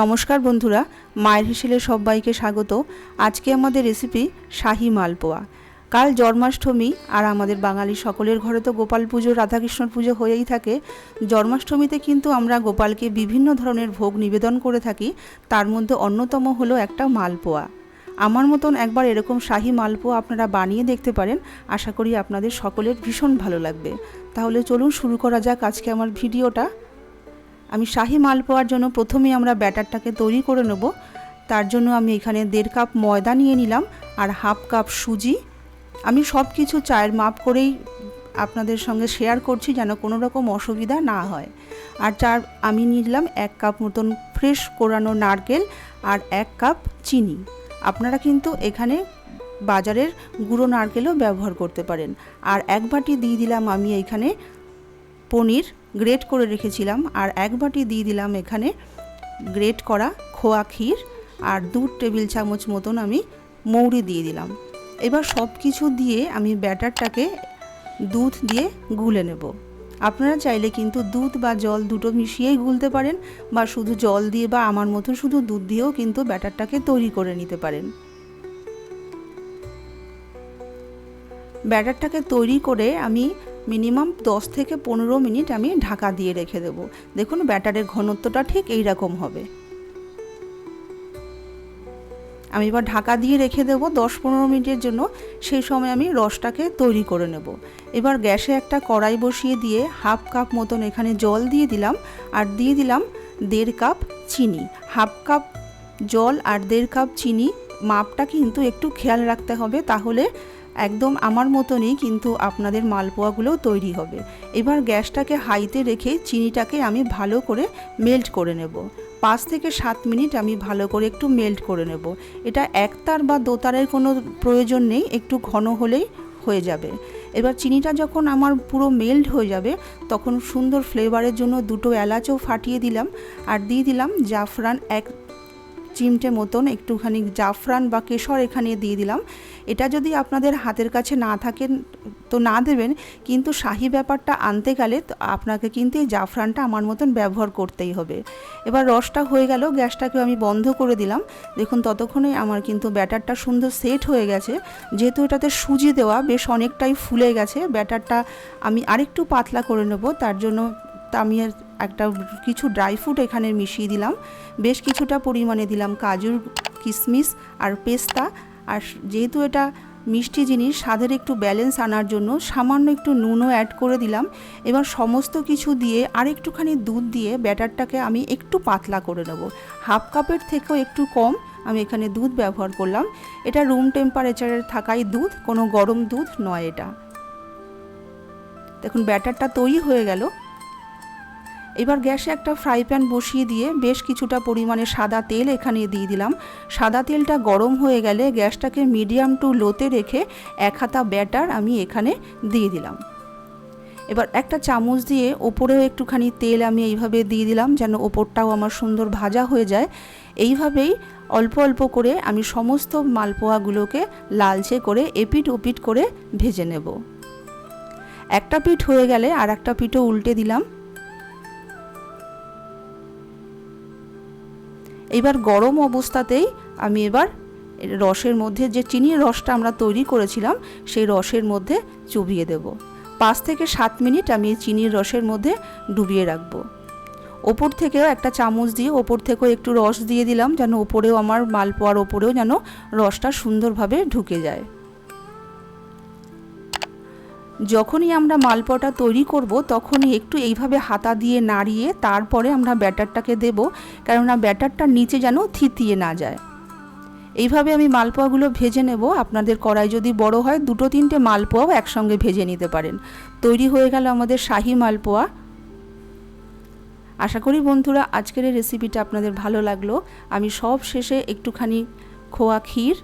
নমস্কার বন্ধুরা, মায়ের হিসেলে সবাইকে স্বাগত। আজকে আমাদের রেসিপি শাহি মালপোয়া। কাল জন্মাষ্টমী আর আমাদের বাঙালি সকলের ঘরে তো গোপাল পুজো রাধাকৃষ্ণ পুজো হয়েই থাকে। জন্মাষ্টমীতে কিন্তু আমরা গোপালকে বিভিন্ন ধরনের ভোগ নিবেদন করে থাকি। তার মধ্যে অন্যতম হলো একটা মালপোয়া। আমার মতন একবার এরকম শাহি মালপোয়া আপনারা বানিয়ে দেখতে পারেন। আশা করি আপনাদের সকলের ভীষণ ভালো লাগবে। তাহলে চলুন শুরু করা যাক আজকে আমার ভিডিওটা। আমি শাহি মালপোয়ার জন্য প্রথমেই আমরা ব্যাটারটাকে তৈরি করে নেব। তার জন্য আমি এখানে দেড় কাপ ময়দা নিয়ে নিলাম আর হাফ কাপ সুজি। আমি সব কিছু চায়ের মাপ করেই আপনাদের সঙ্গে শেয়ার করছি যেন কোনো রকম অসুবিধা না হয়। আর চার আমি নিলাম এক কাপ মতন ফ্রেশ কোরানো নারকেল আর এক কাপ চিনি। আপনারা কিন্তু এখানে বাজারের গুঁড়ো নারকেলও ব্যবহার করতে পারেন। আর এক বাটি দিয়ে দিলাম আমি এখানে পনির গ্রেট করে রেখেছিলাম আর এক বাটি দিয়ে দিলাম এখানে গ্রেট করা খোয়া ক্ষীর আর দু টেবিল চামচ মতন আমি মৌরি দিয়ে দিলাম। এবার সব কিছু দিয়ে আমি ব্যাটারটাকে দুধ দিয়ে গুলে নেব। আপনারা চাইলে কিন্তু দুধ বা জল দুটো মিশিয়েই গুলতে পারেন বা শুধু জল দিয়ে বা আমার মতো শুধু দুধ দিয়েও কিন্তু ব্যাটারটাকে তৈরি করে নিতে পারেন। ব্যাটারটাকে তৈরি করে আমি মিনিমাম দশ থেকে পনেরো মিনিট আমি ঢাকা দিয়ে রেখে দেবো। দেখুন, ব্যাটারের ঘনত্বটা ঠিক এই রকম হবে। আমি এবার ঢাকা দিয়ে রেখে দেবো দশ পনেরো মিনিটের জন্য। সেই সময় আমি রসটাকে তৈরি করে নেব। এবার গ্যাসে একটা কড়াই বসিয়ে দিয়ে হাফ কাপ মতন এখানে জল দিয়ে দিলাম, আর দিয়ে দিলাম দেড় কাপ চিনি। হাফ কাপ জল আর দেড় কাপ চিনি, মাপটা কিন্তু একটু খেয়াল রাখতে হবে, তাহলে একদম আমার মতনই কিন্তু আপনাদের মালপোয়াগুলো তৈরি হবে। এবার গ্যাসটাকে হাইতে রেখে চিনিটাকে আমি ভালো করে মেল্ট করে নেব। পাঁচ থেকে সাত মিনিট আমি ভালো করে একটু মেল্ট করে নেব। এটা একতার বা দোতারের কোনো প্রয়োজন নেই, একটু ঘন হলেই হয়ে যাবে। এবার চিনিটা যখন আমার পুরো মেল্ট হয়ে যাবে, তখন সুন্দর ফ্লেভারের জন্য দুটো এলাচও ফাটিয়ে দিলাম। আর দিয়ে দিলাম জাফরান এক চিমটে মতন একটুখানি জাফরান বা কেশর এখানে দিয়ে দিলাম। এটা যদি আপনাদের হাতের কাছে না থাকেন তো না দেবেন, কিন্তু শাহি ব্যাপারটা আনতে গেলে আপনাকে কিন্তু এই জাফরানটা আমার মতন ব্যবহার করতেই হবে। এবার রসটা হয়ে গেল, গ্যাসটাকে আমি বন্ধ করে দিলাম। দেখুন ততক্ষণে আমার কিন্তু ব্যাটারটা সুন্দর সেট হয়ে গেছে। যেহেতু এটাতে সুজি দেওয়া বেশ অনেকটাই ফুলে গেছে, ব্যাটারটা আমি আরেকটু পাতলা করে নেব, তার জন্য আমি একটা কিছু ড্রাই ফ্রুট এখানে মিশিয়ে দিলাম। বেশ কিছুটা পরিমাণে দিলাম কাজুর কিশমিশ আর পেস্তা। আর যেহেতু এটা মিষ্টি জিনিস, স্বাদের একটু ব্যালেন্স আনার জন্য সামান্য একটু নুনও অ্যাড করে দিলাম। এবার সমস্ত কিছু দিয়ে আর একটুখানি দুধ দিয়ে ব্যাটারটাকে আমি একটু পাতলা করে নেব। হাফ কাপের থেকেও একটু কম আমি এখানে দুধ ব্যবহার করলাম। এটা রুম টেম্পারেচারের থাকাই দুধ, কোনো গরম দুধ নয় এটা। দেখুন, ব্যাটারটা তৈরি হয়ে গেল। এবার গ্যাসে একটা ফ্রাই প্যান বসিয়ে দিয়ে বেশ কিছুটা পরিমাণে সাদা তেল এখানে দিয়ে দিলাম। সাদা তেলটা গরম হয়ে গেলে গ্যাসটাকে মিডিয়াম টু লোতে রেখে এক হাতা ব্যাটার আমি এখানে দিয়ে দিলাম। এবার একটা চামচ দিয়ে ওপরেও একটুখানি তেল আমি এইভাবে দিয়ে দিলাম যেন ওপরটাও আমার সুন্দর ভাজা হয়ে যায়। এইভাবেই অল্প অল্প করে আমি সমস্ত মালপোয়াগুলোকে লালচে করে এপিট ওপিট করে ভেজে নেব। একটা পিঠ হয়ে গেলে আর একটা পিঠও উল্টে দিলাম। এবার গরম অবস্থাতেই আমি এবার রসের মধ্যে যে চিনির রসটা আমরা তৈরি করেছিলাম, সেই রসের মধ্যে চুবিয়ে দেব। পাঁচ থেকে সাত মিনিট আমি চিনির রসের মধ্যে ডুবিয়ে রাখব। ওপর থেকেও একটা চামচ দিয়ে, ওপর থেকেও একটু রস দিয়ে দিলাম, যেন ওপরেও আমার মালপোয়ার ওপরেও যেন রসটা সুন্দরভাবে ঢুকে যায়। যখনই আমরা মালপোয়াটা তৈরি করব, তখনই একটু এইভাবে হাতা দিয়ে নাড়িয়ে তারপরে আমরা ব্যাটারটাকে দেব, কেননা ব্যাটারটা নিচে যেন থিতিয়ে না যায়। এইভাবে আমি মালপোয়াগুলো ভেজে নেব। আপনাদের কড়াই যদি বড় হয়, দুটো তিনটে মালপোয়াও একসঙ্গে ভেজে নিতে পারেন। তৈরি হয়ে গেল আমাদের শাহি মালপোয়া। আশা করি বন্ধুরা, আজকের রেসিপিটা আপনাদের ভালো লাগল। আমি সব শেষে একটুখানি খোয়া ক্ষীর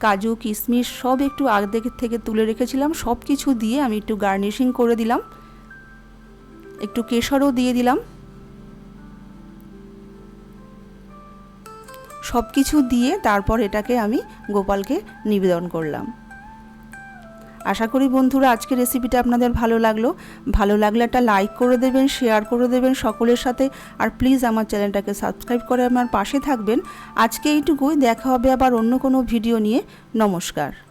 কাজু, কিশমিশ সব একটু আগে থেকে তুলে রেখেছিলাম। সব কিছু দিয়ে আমি একটু গার্নিশিং করে দিলাম। একটু কেশরও দিয়ে দিলাম। সব কিছু দিয়ে তারপর এটাকে আমি গোপালকে নিবেদন করলাম। আশা করি বন্ধুরা আজকে রেসিপিটা আপনাদের ভালো লাগল। ভালো লাগলে একটা লাইক করে দেবেন শেয়ার করে দেবেন সকলের সাথে। আর প্লিজ আমার চ্যানেলটাকে সাবস্ক্রাইব করে আমার পাশে থাকবেন। আজকে এইটুকুই, দেখা হবে আবার অন্য কোনো ভিডিও নিয়ে। নমস্কার।